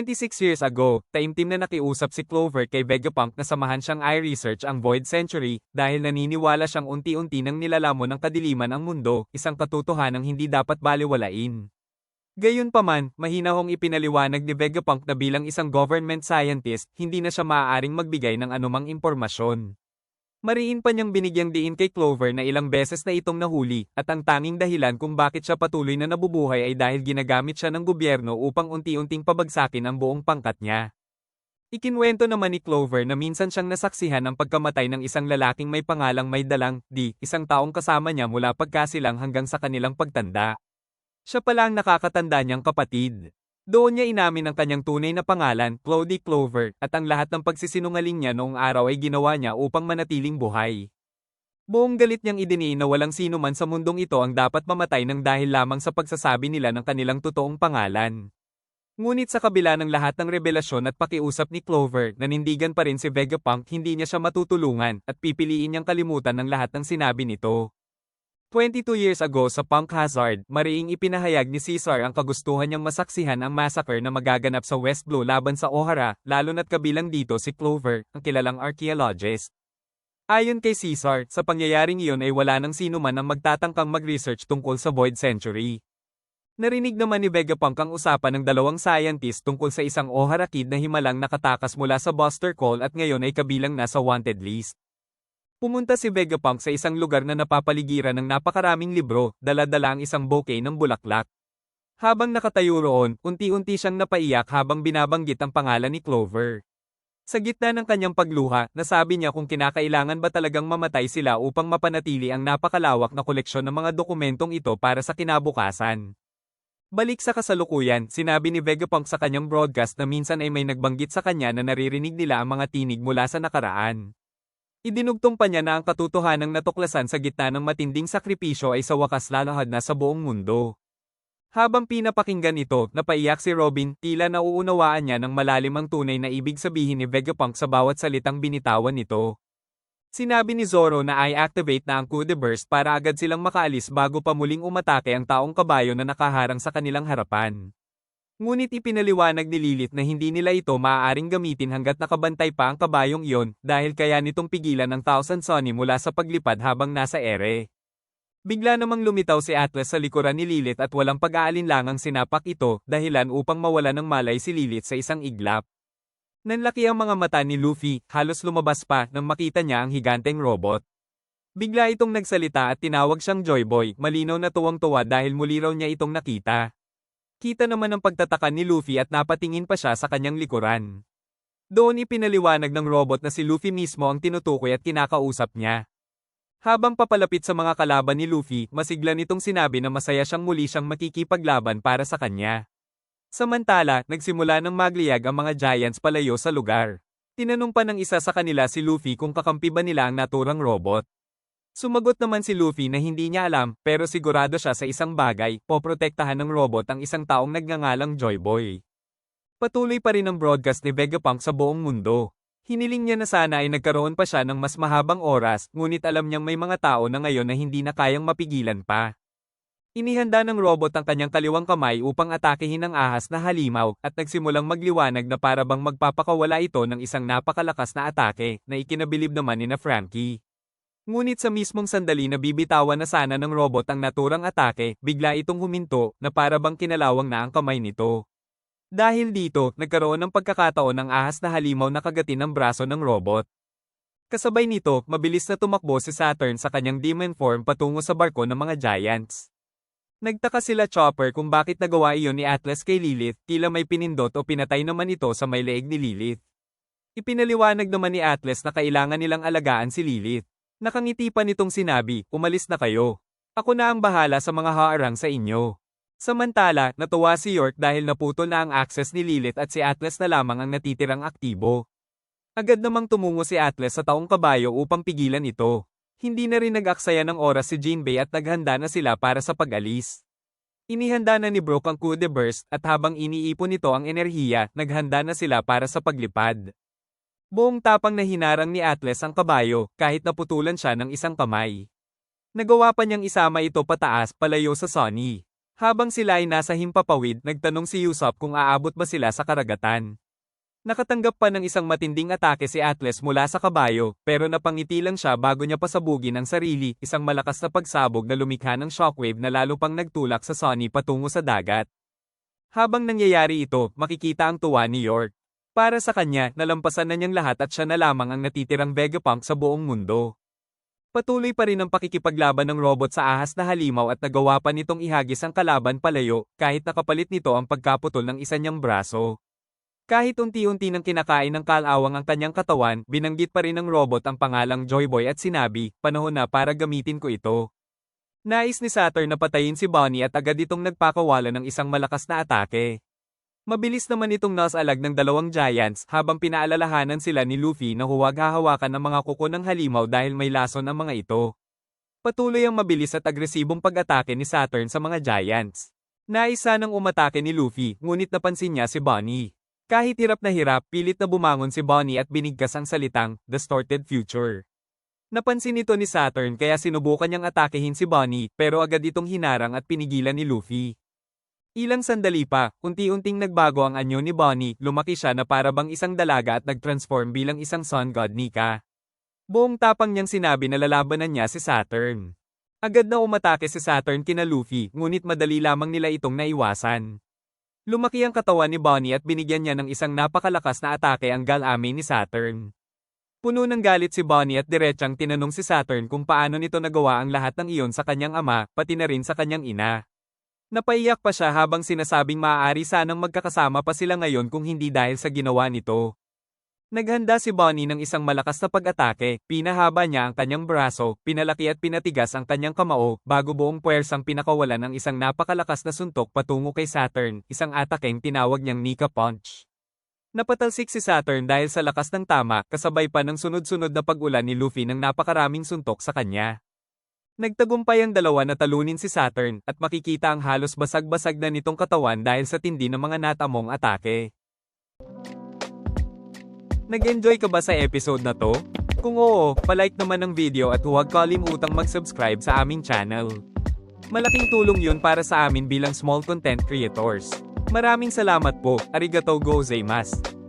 26 years ago, taimtim na nakiusap si Clover kay Vegapunk na samahan siyang i-research ang Void Century dahil naniniwala siyang unti-unti nang nilalamon ng kadiliman ang mundo, isang katotohanang hindi dapat baliwalain. Gayunpaman, mahina hong ipinaliwanag ni Vegapunk na bilang isang government scientist, hindi na siya maaaring magbigay ng anumang impormasyon. Mariin pa niyang binigyang diin kay Clover na ilang beses na itong nahuli, at ang tanging dahilan kung bakit siya patuloy na nabubuhay ay dahil ginagamit siya ng gobyerno upang unti-unting pabagsakin ang buong pangkat niya. Ikinwento naman ni Clover na minsan siyang nasaksihan ang pagkamatay ng isang lalaking may pangalang may dalang, di, isang taong kasama niya mula pagkasilang hanggang sa kanilang pagtanda. Siya pala ang nakakatanda niyang kapatid. Doon niya inamin ang kanyang tunay na pangalan, Clody Clover, at ang lahat ng pagsisinungaling niya noong araw ay ginawa niya upang manatiling buhay. Buong galit niyang idiniin na walang sino man sa mundong ito ang dapat mamatay ng dahil lamang sa pagsasabi nila ng kanilang totoong pangalan. Ngunit sa kabila ng lahat ng revelasyon at pakiusap ni Clover, nanindigan pa rin si Vegapunk hindi niya siya matutulungan at pipiliin niyang kalimutan ng lahat ng sinabi nito. 22 years ago sa Punk Hazard, mariing ipinahayag ni Caesar ang kagustuhan niyang masaksihan ang massacre na magaganap sa West Blue laban sa O'Hara, lalo na't kabilang dito si Clover, ang kilalang archaeologist. Ayon kay Caesar, sa pangyayaring iyon ay wala nang sino man ang magtatangkang mag-research tungkol sa Void Century. Narinig naman ni Vegapunk ang usapan ng dalawang scientist tungkol sa isang O'Hara kid na himalang nakatakas mula sa Buster Call at ngayon ay kabilang na sa wanted list. Pumunta si Vegapunk sa isang lugar na napapaligiran ng napakaraming libro, dala-dala ang isang bouquet ng bulaklak. Habang nakatayo roon, unti-unti siyang napaiyak habang binabanggit ang pangalan ni Clover. Sa gitna ng kanyang pagluha, nasabi niya kung kinakailangan ba talagang mamatay sila upang mapanatili ang napakalawak na koleksyon ng mga dokumentong ito para sa kinabukasan. Balik sa kasalukuyan, sinabi ni Vegapunk sa kanyang broadcast na minsan ay may nagbanggit sa kanya na naririnig nila ang mga tinig mula sa nakaraan. Idinugtong pa niya na ang katotohanang natuklasan sa gitna ng matinding sakripisyo ay sa wakas lalahad na sa buong mundo. Habang pinapakinggan ito, napaiyak si Robin, tila nauunawaan niya ng malalim ang tunay na ibig sabihin ni Vegapunk sa bawat salitang binitawan nito. Sinabi ni Zoro na i-activate na ang Kude Burst para agad silang makaalis bago pa muling umatake ang taong kabayo na nakaharang sa kanilang harapan. Ngunit ipinaliwanag ni Lilith na hindi nila ito maaaring gamitin hanggat nakabantay pa ang kabayong iyon dahil kaya nitong pigilan ng Thousand Sunny mula sa paglipad habang nasa ere. Bigla namang lumitaw si Atlas sa likuran ni Lilith at walang pag-aalinlangang sinapak ito dahilan upang mawala ng malay si Lilith sa isang iglap. Nanlaki ang mga mata ni Luffy, halos lumabas pa nang makita niya ang higanteng robot. Bigla itong nagsalita at tinawag siyang Joy Boy, malinaw na tuwang-tuwa dahil muli raw niya itong nakita. Kita naman ang pagtataka ni Luffy at napatingin pa siya sa kanyang likuran. Doon ipinaliwanag ng robot na si Luffy mismo ang tinutukoy at kinakausap niya. Habang papalapit sa mga kalaban ni Luffy, masigla nitong sinabi na masaya siyang muli siyang makikipaglaban para sa kanya. Samantala, nagsimula ng magliyag ang mga giants palayo sa lugar. Tinanong pa ng isa sa kanila si Luffy kung kakampi ba nila ang naturang robot. Sumagot naman si Luffy na hindi niya alam, pero sigurado siya sa isang bagay, poprotektahan ng robot ang isang taong nagngangalang Joy Boy. Patuloy pa rin ang broadcast ni Vegapunk sa buong mundo. Hiniling niya na sana ay nagkaroon pa siya ng mas mahabang oras, ngunit alam niyang may mga tao na ngayon na hindi na kayang mapigilan pa. Inihanda ng robot ang kanyang kaliwang kamay upang atakehin ang ahas na halimaw at nagsimulang magliwanag na para bang magpapakawala ito ng isang napakalakas na atake na ikinabilib naman ni na Frankie. Ngunit sa mismong sandali na bibitawan na sana ng robot ang naturang atake, bigla itong huminto na para bang kinalawang na ang kamay nito. Dahil dito, nagkaroon ng pagkakataon ng ahas na halimaw na kagatin ang braso ng robot. Kasabay nito, mabilis na tumakbo si Saturn sa kanyang demon form patungo sa barko ng mga giants. Nagtaka sila Chopper kung bakit nagawa iyon ni Atlas kay Lilith, tila may pinindot o pinatay naman ito sa may leeg ni Lilith. Ipinaliwanag naman ni Atlas na kailangan nilang alagaan si Lilith. Nakangiti pa nitong sinabi, umalis na kayo. Ako na ang bahala sa mga haarang sa inyo. Samantala, natuwa si York dahil naputol na ang access ni Lilith at si Atlas na lamang ang natitirang aktibo. Agad namang tumungo si Atlas sa taong kabayo upang pigilan ito. Hindi na rin nag-aksaya ng oras si Jinbei at naghanda na sila para sa pag-alis. Inihanda na ni Brook ang Kude Burst at habang iniipon nito ang enerhiya, naghanda na sila para sa paglipad. Buong tapang na hinarang ni Atlas ang kabayo, kahit naputulan siya ng isang kamay. Nagawa pa niyang isama ito pataas, palayo sa Sonny. Habang sila ay nasa himpapawid, nagtanong si Yusop kung aabot ba sila sa karagatan. Nakatanggap pa ng isang matinding atake si Atlas mula sa kabayo, pero napangiti lang siya bago niya pasabugin ang sarili, isang malakas na pagsabog na lumikha ng shockwave na lalo pang nagtulak sa Sonny patungo sa dagat. Habang nangyayari ito, makikita ang tuwa ni York. Para sa kanya, nalampasan na niyang lahat at siya na lamang ang natitirang Vegapunk sa buong mundo. Patuloy pa rin ang pakikipaglaban ng robot sa ahas na halimaw at nagawa pa nitong ihagis ang kalaban palayo, kahit nakapalit nito ang pagkaputol ng isa niyang braso. Kahit unti-unti nang kinakain ng kalawang ang kanyang katawan, binanggit pa rin ng robot ang pangalang Joyboy at sinabi, panahon na para gamitin ko ito. Nais ni Saturn na patayin si Bonnie at agad itong nagpakawala ng isang malakas na atake. Mabilis naman itong nasalag ng dalawang giants habang pinaalalahanan sila ni Luffy na huwag hahawakan ang mga kuko ng halimaw dahil may lason ang mga ito. Patuloy ang mabilis at agresibong pag-atake ni Saturn sa mga giants. Naisa nang umatake ni Luffy, ngunit napansin niya si Bonnie. Kahit hirap na hirap, pilit na bumangon si Bonnie at binigkas ang salitang, distorted future. Napansin ito ni Saturn kaya sinubukan niyang atakehin si Bonnie pero agad itong hinarang at pinigilan ni Luffy. Ilang sandali pa, unti-unting nagbago ang anyo ni Bonnie, lumaki siya na para bang isang dalaga at nag-transform bilang isang sun god Nika. Buong tapang niyang sinabi na lalabanan niya si Saturn. Agad na umatake si Saturn kina Luffy, ngunit madali lamang nila itong naiwasan. Lumaki ang katawan ni Bonnie at binigyan niya ng isang napakalakas na atake ang galame ni Saturn. Puno ng galit si Bonnie at diretsang tinanong si Saturn kung paano nito nagawa ang lahat ng iyon sa kanyang ama, pati na rin sa kanyang ina. Napaiyak pa siya habang sinasabing maaari sanang magkakasama pa sila ngayon kung hindi dahil sa ginawa nito. Naghanda si Bonnie ng isang malakas na pag-atake, pinahaba niya ang kanyang braso, pinalaki at pinatigas ang kanyang kamao, bago buong puwersang pinakawalan ng isang napakalakas na suntok patungo kay Saturn, isang atakeng tinawag niyang Nika Punch. Napatalsik si Saturn dahil sa lakas ng tama, kasabay pa ng sunod-sunod na pag-ulan ni Luffy ng napakaraming suntok sa kanya. Nagtagumpay ang dalawa na talunin si Saturn, at makikita ang halos basag-basag na nitong katawan dahil sa tindi ng mga natamong atake. Nag-enjoy ka ba sa episode na to? Kung oo, palike naman ng video at huwag kalimutang mag-subscribe sa aming channel. Malaking tulong yun para sa amin bilang small content creators. Maraming salamat po, arigatou gozaimasu.